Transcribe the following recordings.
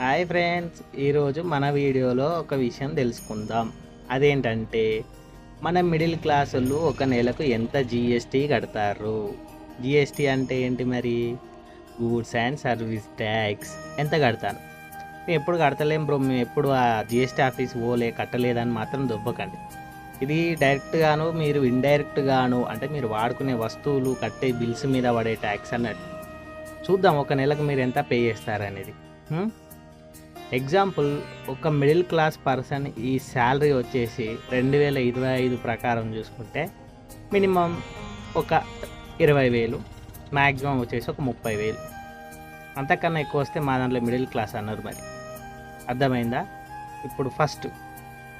Hi friends ఈరోజు మన వీడియోలో ఒక విషయం తెలుసుకుందాం. అదేంటంటే మన మిడిల్ క్లాస్ వాళ్ళు ఒక నెలకు ఎంత జిఎస్టీ కడతారు? జిఎస్టీ అంటే ఏంటి మరి? గూడ్స్ అండ్ సర్వీస్ ట్యాక్స్ ఎంత కడతాను మేము ఎప్పుడు కడతలేం బ్రో మేము ఎప్పుడు ఆ జిఎస్టీ ఆఫీస్ పోలే కట్టలేదని మాత్రం దొబ్బకండి. ఇది డైరెక్ట్గాను మీరు ఇండైరెక్ట్గాను అంటే మీరు వాడుకునే వస్తువులు కట్టే బిల్స్ మీద పడే ట్యాక్స్ అన్నట్టు. చూద్దాం ఒక నెలకు మీరు ఎంత పే చేస్తారనేది హ్మ్? ఎగ్జాంపుల్ ఒక మిడిల్ క్లాస్ పర్సన్ ఈ శాలరీ వచ్చేసి రెండు వేల ఇరవై ఐదు ప్రకారం చూసుకుంటే మినిమం ఒక ఇరవై వేలు మ్యాక్సిమం వచ్చేసి ఒక ముప్పై వేలు. అంతకన్నా ఎక్కువ వస్తే మా దాంట్లో మిడిల్ క్లాస్ అన్నారు మరి. అర్థమైందా? ఇప్పుడు ఫస్ట్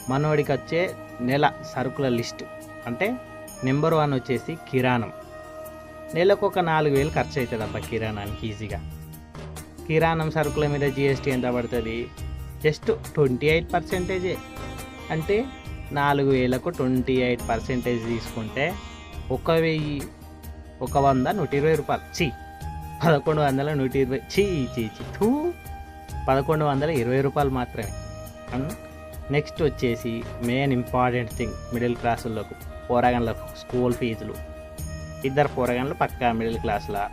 మనోడికి వచ్చే నెల సరుకుల లిస్ట్. అంటే నెంబర్ వన్ వచ్చేసి కిరాణం. నెలకు ఒక నాలుగు వేలు ఖర్చు అవుతుంది అబ్బా కిరాణానికి ఈజీగా కిరాణం సరుకుల మీద జిఎస్టీ ఎంత పడుతుంది? జస్ట్ ట్వంటీ ఎయిట్ పర్సెంటేజే. అంటే నాలుగు వేలకు ట్వంటీ ఎయిట్ పర్సెంటేజ్ తీసుకుంటే ఒక వెయ్యి ఒక వంద నూట ఇరవై రూపాయలు. చీ పదకొండు వందల నూట ఇరవై చీ చీ చీ థూ. పదకొండు వందల ఇరవై రూపాయలు మాత్రమే. Hmm? నెక్స్ట్ వచ్చేసి మెయిన్ ఇంపార్టెంట్ థింగ్ మిడిల్ క్లాసులకు పోరగాన్లకు స్కూల్ ఫీజులు ఇద్దరు పోరగన్లు పక్కా మిడిల్ క్లాస్లా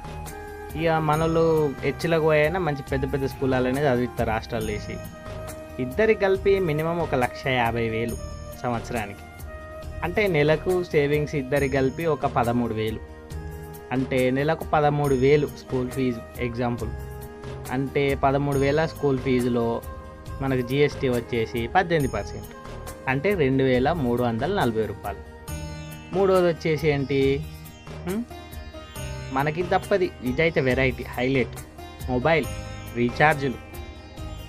ఇక మనలు హెచ్లకు పోయినా మంచి పెద్ద పెద్ద స్కూళ్ళలోనే చదివిస్తారు హాస్టల్ వేసి ఇద్దరికి కలిపి మినిమం ఒక లక్ష యాభై వేలు సంవత్సరానికి. అంటే నెలకు సేవింగ్స్ ఇద్దరికి కలిపి ఒక పదమూడు వేలు. అంటే నెలకు పదమూడు వేలు స్కూల్ ఫీజు ఎగ్జాంపుల్. అంటే పదమూడు వేల స్కూల్ ఫీజులో మనకు జిఎస్టీ వచ్చేసి పద్దెనిమిది పర్సెంట్. అంటే రెండు వేల మూడు వందల నలభై రూపాయలు. మూడోది వచ్చేసి ఏంటి? మనకి తప్పది. ఇదైతే వెరైటీ హైలైట్ మొబైల్ రీఛార్జులు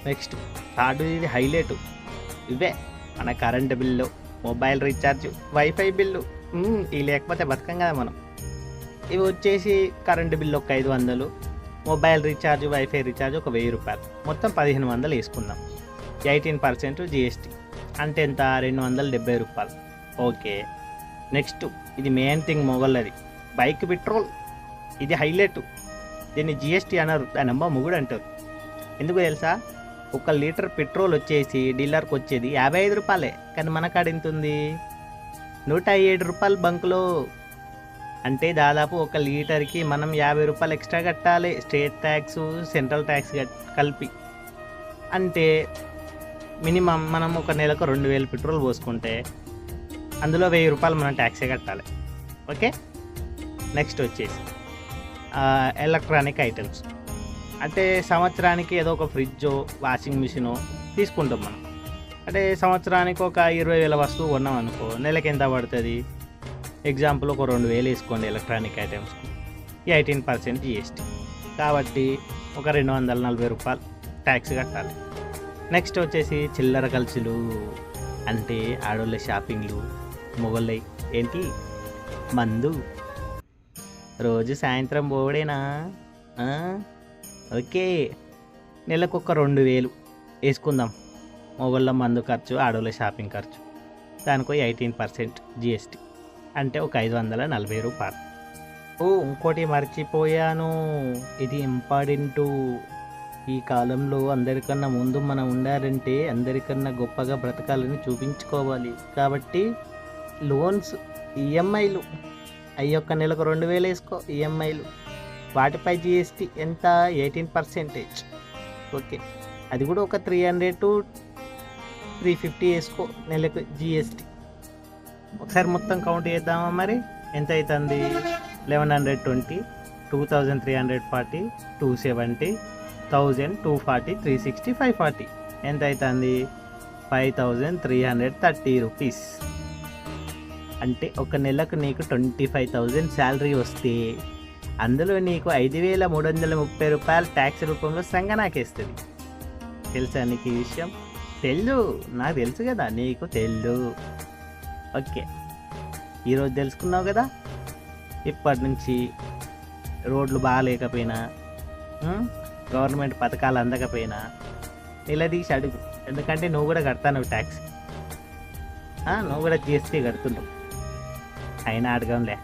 నెక్స్ట్ థర్డ్ ఇది హైలైట్ ఇవే మన current bill mobile recharge wifi bill ఇవి లేకపోతే బతకం కదా మనం. ఇవి వచ్చేసి కరెంటు బిల్లు ఒక ఐదు వందలు మొబైల్ రీఛార్జ్ వైఫై రీఛార్జ్ ఒక వెయ్యి రూపాయలు. మొత్తం పదిహేను వందలు వేసుకుందాం ఎయిటీన్ పర్సెంట్ జిఎస్టీ అంటే ఎంత? రెండు వందల డెబ్బై రూపాయలు. ఓకే. నెక్స్ట్ ఇది మెయిన్ థింగ్ మొగల్లది బైక్ పెట్రోల్ ఇది హైలైట్. దీన్ని జిఎస్టీ అన్నారు. దాని అమ్మ మొగుడు అంటారు. ఎందుకు తెలుసా? ఒక లీటర్ పెట్రోల్ వచ్చేసి డీలర్కి వచ్చేది యాభై ఐదు రూపాయలే. కానీ మన కాడ ఎంత ఉంది? నూట ఏడు రూపాయలు బంకులో. అంటే దాదాపు ఒక లీటర్కి మనం యాభై రూపాయలు ఎక్స్ట్రా కట్టాలి. స్టేట్ ట్యాక్స్ సెంట్రల్ ట్యాక్స్ కలిపి. అంటే మినిమం మనం ఒక నెలకు రెండు వేలు పెట్రోల్ పోసుకుంటే అందులో వెయ్యి రూపాయలు మనం ట్యాక్సే కట్టాలి. ఓకే? నెక్స్ట్ వచ్చేసి. ఎలక్ట్రానిక్ ఐటమ్స్ అంటే సంవత్సరానికి ఏదో ఒక ఫ్రిడ్జో వాషింగ్ మిషనో తీసుకుంటాం మనం. అంటే సంవత్సరానికి ఒక ఇరవై వేల వస్తువు కొన్నాం అనుకో నెలకి ఎంత పడుతుంది? ఎగ్జాంపుల్ ఒక రెండు వేలు వేసుకోండి electronic items eighteen percent GST కాబట్టి ఒక రెండు వందల నలభై రూపాయలు ట్యాక్స్ కట్టాలి. నెక్స్ట్ వచ్చేసి చిల్లర ఖర్చులు అంటే ఆడోళ్ళ షాపింగ్లు మొగళ్ళై ఏంటి? మందు. రోజు సాయంత్రం బోడేనా ఓకే. నెలకు ఒక రెండు వేలు. వేసుకుందాం. మొగళ్ళ మందు ఖర్చు ఆడవాళ్ళ షాపింగ్ ఖర్చు. దానికో ఎయిటీన్ పర్సెంట్ జిఎస్టీ. అంటే ఒక ఐదు వందల నలభై రూపాయలు. ఓ ఇంకోటి మర్చిపోయాను. ఇది ఇంపార్టెంట్. ఈ కాలంలో అందరికన్నా ముందు మనం ఉండాలంటే అందరికన్నా గొప్పగా బ్రతకాలని చూపించుకోవాలి. కాబట్టి లోన్స్ ఈఎంఐలు అవి ఒక్క నెలకు రెండు వేలు వేసుకో ఈఎంఐలు వాటిపై జిఎస్టీ ఎంత? ఎయిటీన్ పర్సెంటేజ్ ఓకే అది కూడా ఒక three hundred to three fifty వేసుకో నెలకు జిఎస్టీ ఒకసారి మొత్తం కౌంట్ చేద్దామా మరి? ఎంత అవుతుంది eleven hundred twenty two thousand three hundred forty two seventy thousand two forty three sixty five forty ఎంత అవుతుంది five thousand three hundred thirty rupees అంటే ఒక నెలకు నీకు ట్వంటీ ఫైవ్ థౌజండ్ శాలరీ వస్తే అందులో నీకు ఐదు వేల మూడు వందల ముప్పై రూపాయలు ట్యాక్స్ రూపంలో సంగ నాకేస్తుంది తెలుసా నీకు ఈ విషయం? తెలు నాకు తెలుసు కదా. నీకు తెలు ఓకే. ఈరోజు తెలుసుకున్నావు కదా? ఇప్పటి నుంచి రోడ్లు బాగాలేకపోయినా గవర్నమెంట్ పథకాలు అందకపోయినా నిలదీసి అడుగు. ఎందుకంటే నువ్వు కూడా కడతావు ట్యాక్స్. నువ్వు కూడా జిఎస్టీ కడుతున్నావు అయినా అడగంలే.